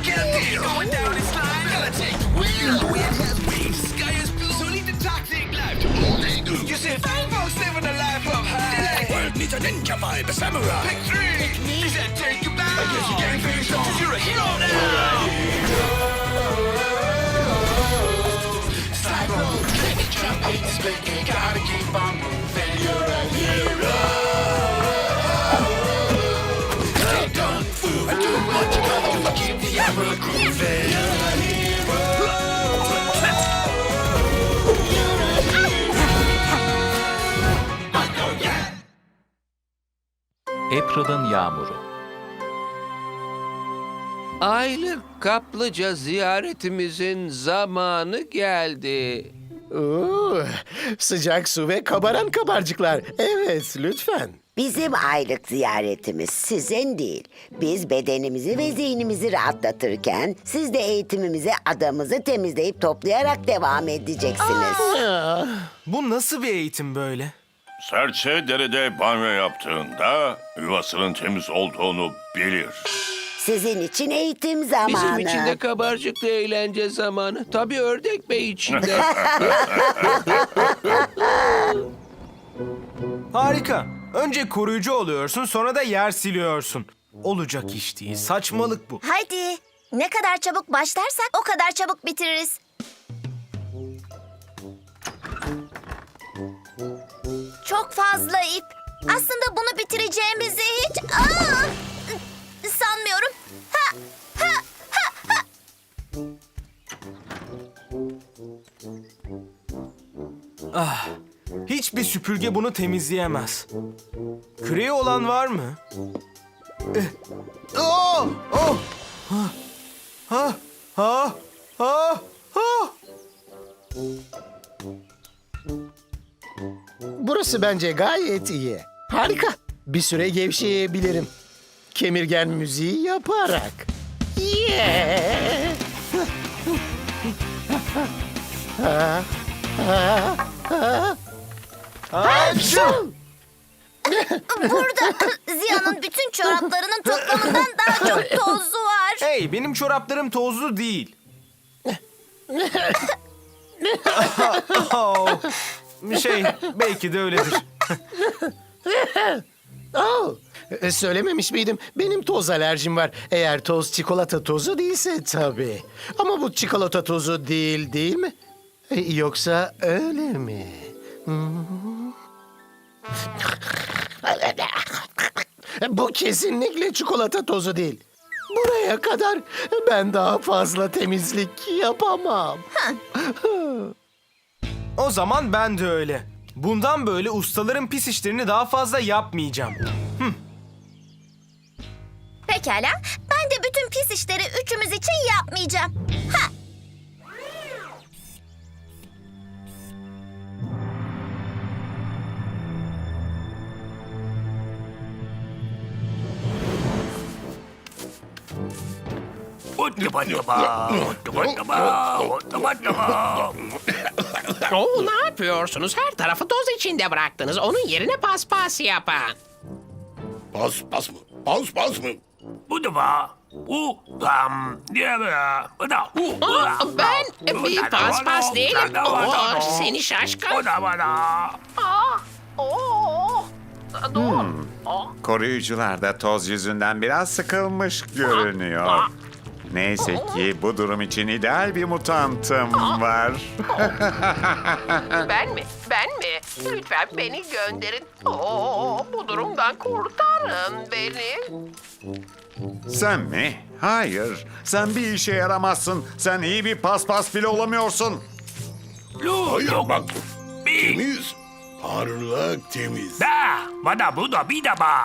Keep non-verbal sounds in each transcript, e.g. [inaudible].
Look at this, going down in slime. Gotta take the wheel. The wind has wings, the sky is blue. So lead the toxic life to all they do. You said five folks a life of high. Like work needs a ninja vibe, a samurai. Pick three. Pick me. Take you back. I guess you can't finish up 'cause you're a hero now. Cycle, click, jump, hit, split, gotta keep on moving. April'ın Yağmuru Aylık kaplıca ziyaretimizin zamanı geldi. Oo, sıcak su ve kabaran kabarcıklar. Evet, lütfen. Bizim aylık ziyaretimiz sizin değil. Biz bedenimizi ve zihnimizi rahatlatırken siz de eğitimimize adamızı temizleyip toplayarak devam edeceksiniz. Bu nasıl bir eğitim böyle? Serçe derede banyo yaptığında yuvasının temiz olduğunu bilir. Sizin için eğitim zamanı. Bizim için de kabarcıklı eğlence zamanı. Tabii ördek bey için de. [laughs] Harika. Önce koruyucu oluyorsun sonra da yer siliyorsun. Olacak iş değil. Saçmalık bu. Hadi. Ne kadar çabuk başlarsak o kadar çabuk bitiririz. Çok fazla ip. Aslında bunu bitireceğimizi hiç Aa! sanmıyorum. Ha, ha, ha, ha. Hiçbir süpürge bunu temizleyemez. Küreği olan var mı? Eh. Oh! Oh! Ha! Ha! Ha! Ha! Burası bence gayet iyi. Harika. Bir süre gevşeyebilirim. Kemirgen müziği yaparak. Yeah! Hapşu! Burada [laughs] Ziya'nın bütün çoraplarının toplamından daha çok tozu var. Hey, benim çoraplarım tozlu değil. [laughs] [laughs] şey, belki de öyledir. Oh, söylememiş miydim? Benim toz alerjim var. Eğer toz çikolata tozu değilse tabii. Ama bu çikolata tozu değil değil mi? E, Yoksa öyle mi? Hmm. Bu kesinlikle çikolata tozu değil. Buraya kadar ben daha fazla temizlik yapamam. O zaman ben de öyle. Bundan böyle ustaların pis işlerini daha fazla yapmayacağım. Pekala. Ben de bütün pis işleri üçümüz için yapmayacağım. Ha! Oo, ne yapıyorsunuz? Her tarafı toz içinde bıraktınız. Onun yerine paspas yapın. Pas pas mı? Pas pas mı? Bu da ba. Bu tam diye. Bu da. Bu Aa, ben bir paspas değilim. Oo, seni şaşkın. da bana. Aa, oo. Dur. Aa, Koruyucular da toz yüzünden biraz sıkılmış görünüyor. Neyse ki bu durum için ideal bir mutantım var. [laughs] ben mi? Ben mi? Lütfen beni gönderin. Oo, bu durumdan kurtarın beni. Sen mi? Hayır. Sen bir işe yaramazsın. Sen iyi bir paspas bile olamıyorsun. Hayır bak. Temiz. Parlak temiz. Da. Bana bu da bir de ba.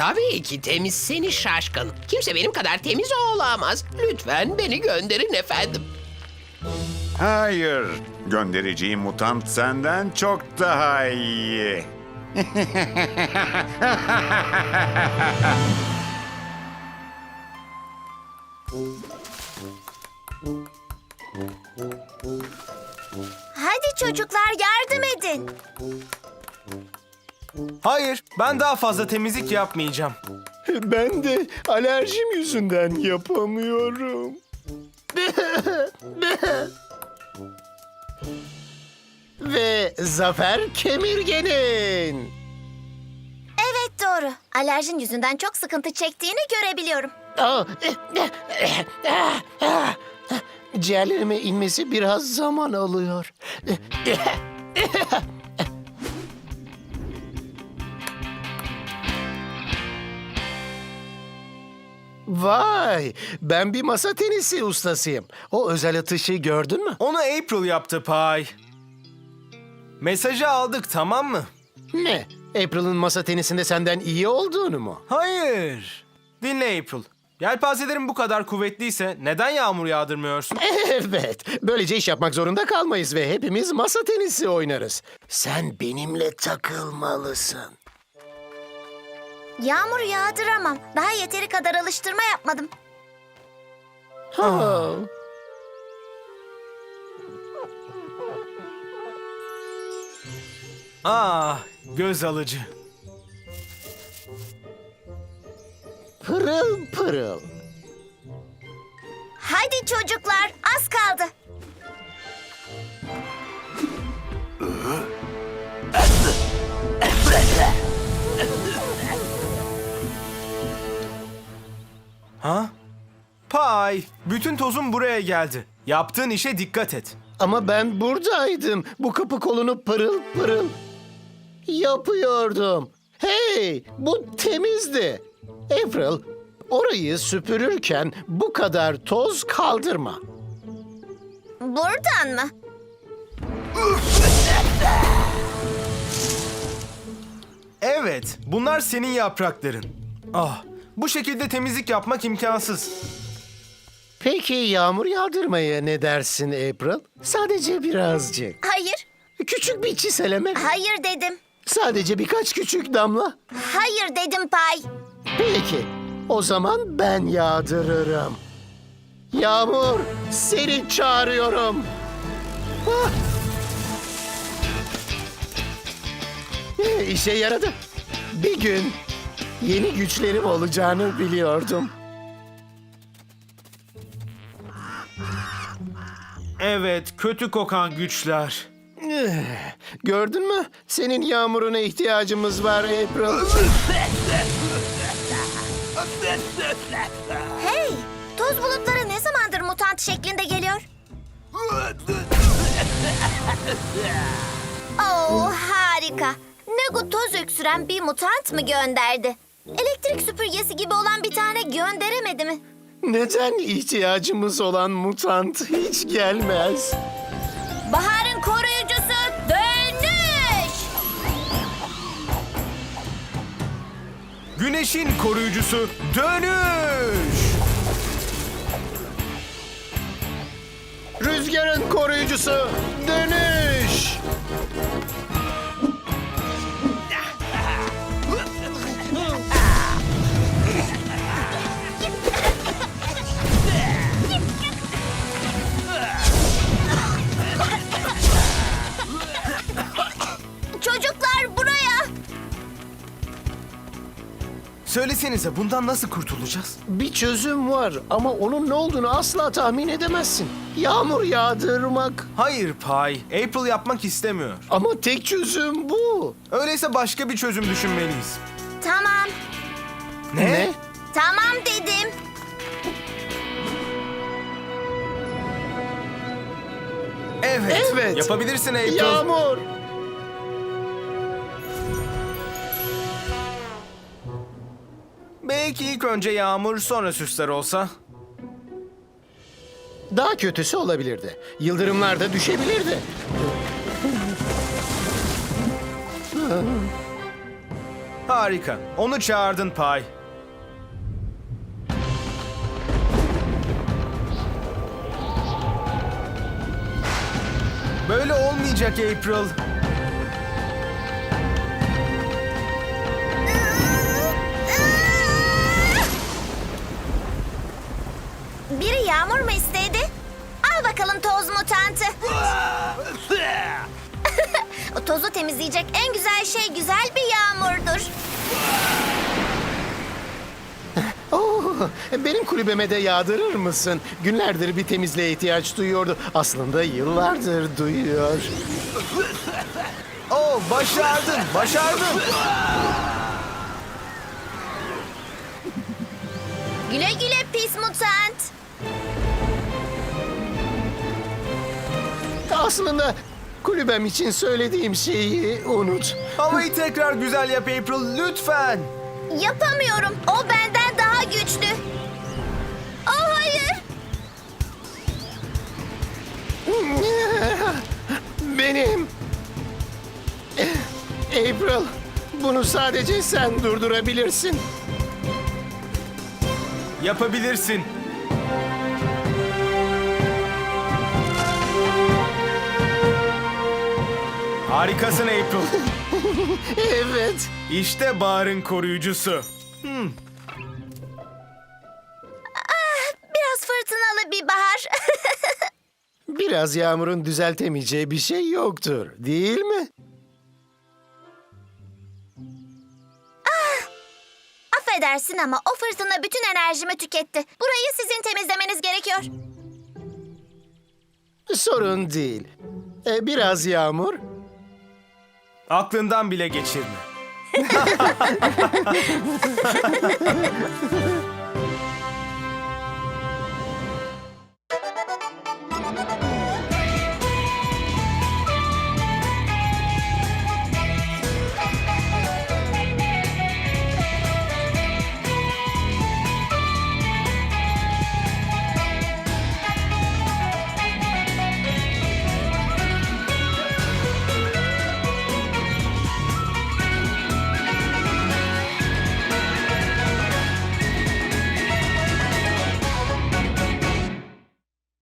Tabii ki temiz seni şaşkın. Kimse benim kadar temiz olamaz. Lütfen beni gönderin efendim. Hayır. Göndereceğim mutant senden çok daha iyi. Hadi çocuklar yardım Hayır, ben daha fazla temizlik yapmayacağım. Ben de alerjim yüzünden yapamıyorum. Ve zafer kemirgenin. Evet doğru. Alerjin yüzünden çok sıkıntı çektiğini görebiliyorum. Aa, Ciğerlerime inmesi biraz zaman alıyor. Vay, ben bir masa tenisi ustasıyım. O özel atışı gördün mü? Onu April yaptı Pay. Mesajı aldık tamam mı? Ne? April'ın masa tenisinde senden iyi olduğunu mu? Hayır. Dinle April. Yelpazelerin bu kadar kuvvetliyse neden yağmur yağdırmıyorsun? [laughs] Evet, böylece iş yapmak zorunda kalmayız ve hepimiz masa tenisi oynarız. Sen benimle takılmalısın. Yağmur yağdıramam. Daha yeteri kadar alıştırma yapmadım. Ha. Ah, göz alıcı. Pırıl pırıl. Hadi çocuklar az kaldı. Bütün tozun buraya geldi. Yaptığın işe dikkat et. Ama ben buradaydım. Bu kapı kolunu pırıl pırıl yapıyordum. Hey, bu temizdi. April, orayı süpürürken bu kadar toz kaldırma. Buradan mı? Evet, bunlar senin yaprakların. Ah, bu şekilde temizlik yapmak imkansız. Peki yağmur yağdırmaya ne dersin April? Sadece birazcık. Hayır. Küçük bir çiseleme. Hayır dedim. Sadece birkaç küçük damla. Hayır dedim Pay. Peki, o zaman ben yağdırırım. Yağmur, seni çağırıyorum. Ah! Eh, İşe yaradı. Bir gün yeni güçlerim olacağını biliyordum. Evet, kötü kokan güçler. Eh, Gördün mü? Senin yağmuruna ihtiyacımız var April. Hey, toz bulutları ne zamandır mutant şeklinde geliyor? Oh harika. Nagu toz öksüren bir mutant mı gönderdi? Elektrik süpürgesi gibi olan bir tane gönderemedi mi? Neden ihtiyacımız olan mutant hiç gelmez? Baharın koruyucusu dönüş! Güneşin koruyucusu dönüş! Rüzgarın koruyucusu dönüş. Söylesenize bundan nasıl kurtulacağız? Bir çözüm var ama onun ne olduğunu asla tahmin edemezsin. Yağmur yağdırmak. Hayır Pay, April yapmak istemiyor. Ama tek çözüm bu. Öyleyse başka bir çözüm düşünmeliyiz. Tamam, Ne? tamam dedim. Evet. Evet. Yapabilirsin April. Yağmur. Belki ilk önce yağmur sonra süsler olsa. Daha kötüsü olabilirdi. Yıldırımlar da düşebilirdi. Harika. Onu çağırdın Pay. Böyle olmayacak April. Yağmur mu istedi? Al bakalım toz mutantı. [laughs] Tozu temizleyecek en güzel şey güzel bir yağmurdur. [laughs] Oh, benim kulübeme de yağdırır mısın? Günlerdir bir temizliğe ihtiyaç duyuyordu. Aslında yıllardır duyuyor. [laughs] Oo başardın, başardın. Güle güle pis mutant. Aslında kulübem için söylediğim şeyi unut. Havayı tekrar güzel yap April lütfen. Yapamıyorum. O benden daha güçlü. Oh hayır. Benim. April, bunu sadece sen durdurabilirsin. Yapabilirsin. Harikasın April. [laughs] Evet. İşte Bahar'ın koruyucusu. Biraz fırtınalı bir bahar. [laughs] Biraz yağmurun düzeltemeyeceği bir şey yoktur, değil mi? Affedersin ama o fırtına bütün enerjimi tüketti. Burayı sizin temizlemeniz gerekiyor. Sorun değil. E, biraz yağmur, Aklından bile geçirme. [laughs]